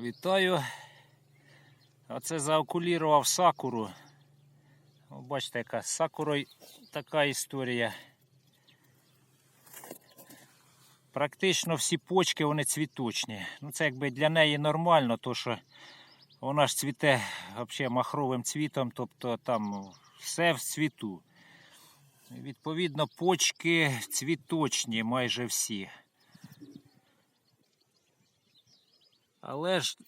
Вітаю. Оце заокулірував сакуру. О, Бачите, яка з сакурою така історія. Практично всі почки вони цвіточні. Ну це якби для неї нормально, то що вона ж цвіте взагалі махровим цвітом, тобто там все в цвіту. Відповідно, почки цвіточні майже всі. Але ж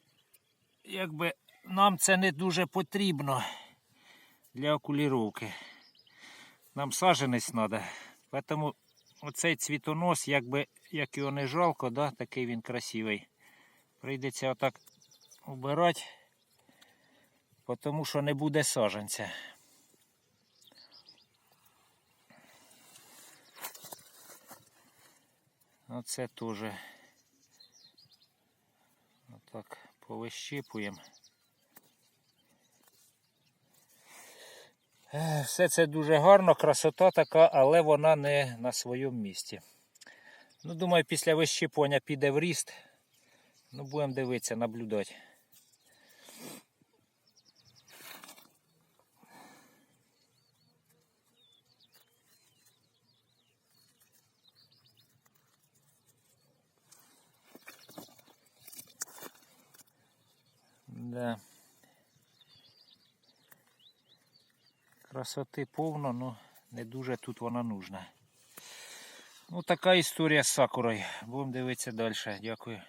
якби нам це не дуже потрібно для окуліровки. Нам саженець треба. Тому оцей цвітонос, якби як його не жалко, да, такий він красивий. Прийдеться отак убирати, тому що не буде саженця. Оце теж отак повищипуємо. Е, Все це дуже гарно, красота така, але вона не на своєму місці. Ну, думаю, після вищипування піде в ріст. Ну, будемо дивитися, наблюдати. Да. Красоти повно, але не дуже тут вона нужна. Ну, така історія з сакурою. Будемо дивитися далі. Дякую.